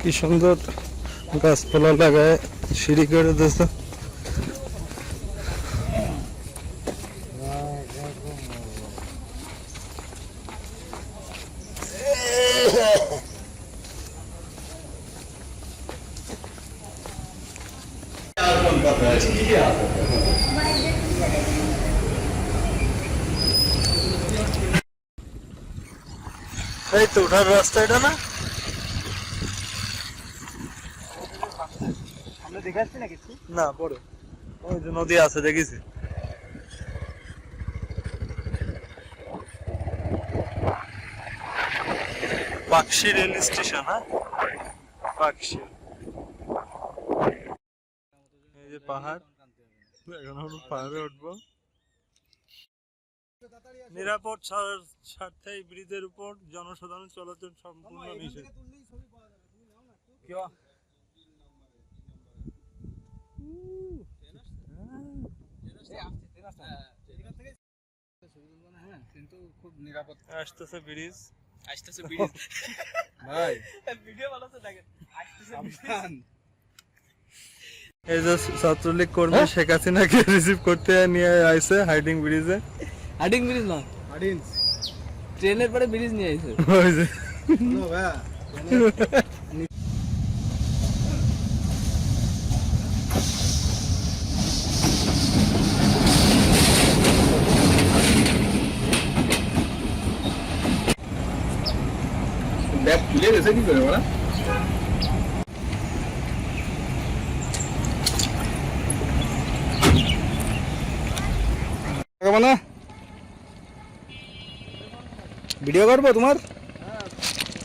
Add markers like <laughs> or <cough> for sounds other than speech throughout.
কি সুন্দর গাছপালা লাগায় সিঁড়ি করে দিয়েছে। এই তো ওঠার রাস্তা এটা না? দেখে আসছি না কিছু না পড়ো। ওই যে নদী আছে দেখেছি। পাকশি রেল স্টেশন হ্যাঁ? পাকশি। এই যে পাহাড়। এখন আমরা পাহাড়ে উঠবো। নিরাপদ স্বার- স্বার্থে ব্রিজের উপর জনসাধারণ চলাচল সম্পূর্ণ নিষেধ হ্যাঁ কিন্তু খুব নিরাপদ আসতেছে ব্রিজ। আসতেছে ব্রিজ। ভাই। ভিডিও বানাতে দেখেন। সাবধান। এই যে ছাত্রলীগ কর্মী শেখ হাসিনাকে রিসিভ করতে নিয়ে আইছে হাইডিং ব্রিজে হাডিং ব্রিজ না? ট্রেনের পরে ব্রিজ নিয়ে আইছে। ওই যে। <laughs> ব্যাগ খুলে গেছে কি করে ওরা। ভিডিও করব তোমার?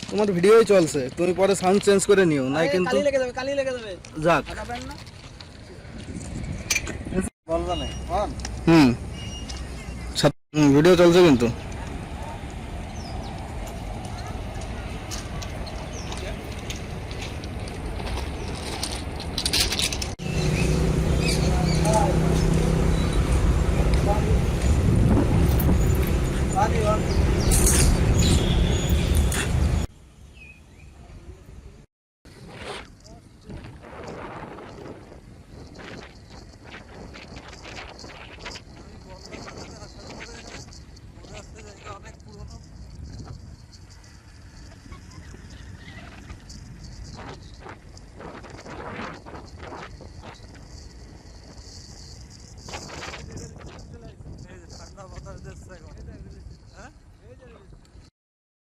তোমার ভিডিওই চলছে। তুমি পরে সাউন্ড চেঞ্জ করে নিও নাই কিন্তু কালি লেগে যাবে কালি লেগে যাবে। যাক। হুম ভিডিও চলছে কিন্তু। Bobby,